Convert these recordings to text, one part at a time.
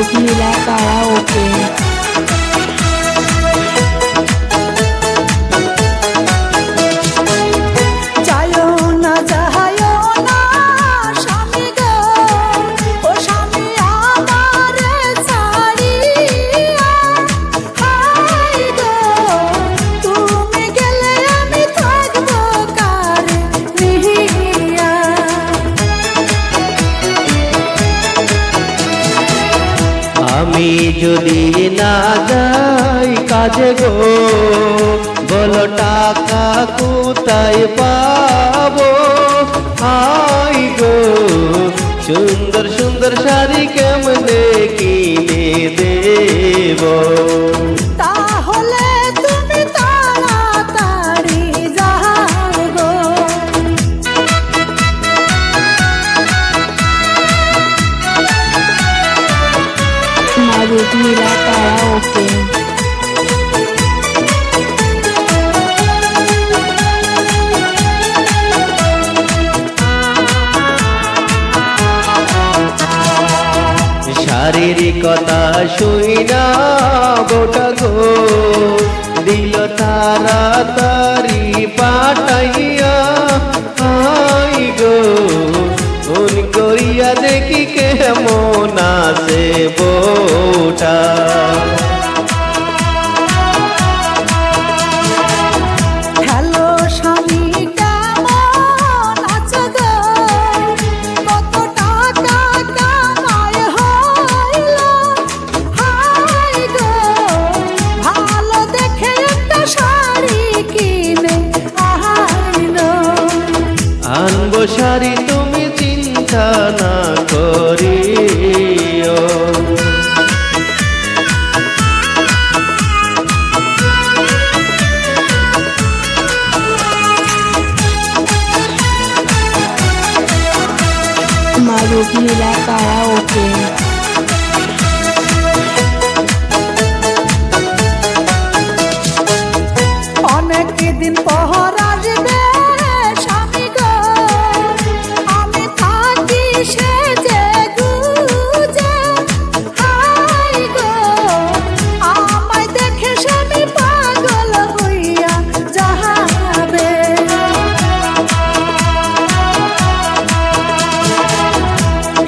বিসমিল্লা karaoke আমি যদি না যাই কাজে গো, বলো টাকা কোথায় পাবো? আই গো, সুন্দর সুন্দর শাড়ি কেমনে কিনে দেবো? শারীরিকতা শুই না গোটা গো দিল তারা তারি পাটাইয়া আই গো। ফোন করিয়া দেখি কেমন আছে বোটা শাড়ি তুমি চিন্তা না করিও। মারুতিরা কারাওকে অনেক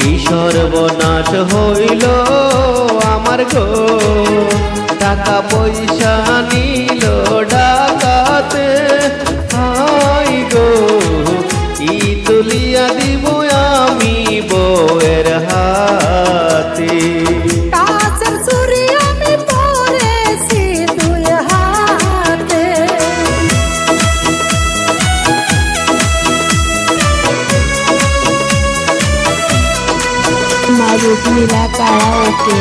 কি সর্বনাশ হইল আমার গো। টাকা পয়সা নিল ডাকাতে মারুতিরা কারাওকে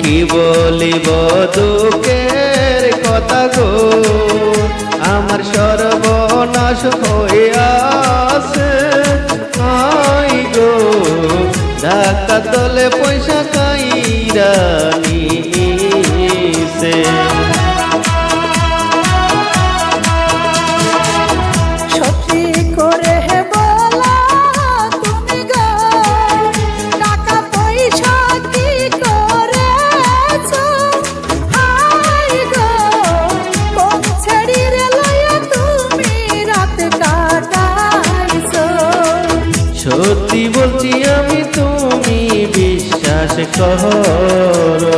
কি বলিব দুঃখের কথা গো? আমার সর্বনাশ হইয়াছে আই গো, ধাক্কা তলে পয়সা কাইরা সত্যি বলছি আমি তুমি বিশ্বাস করো।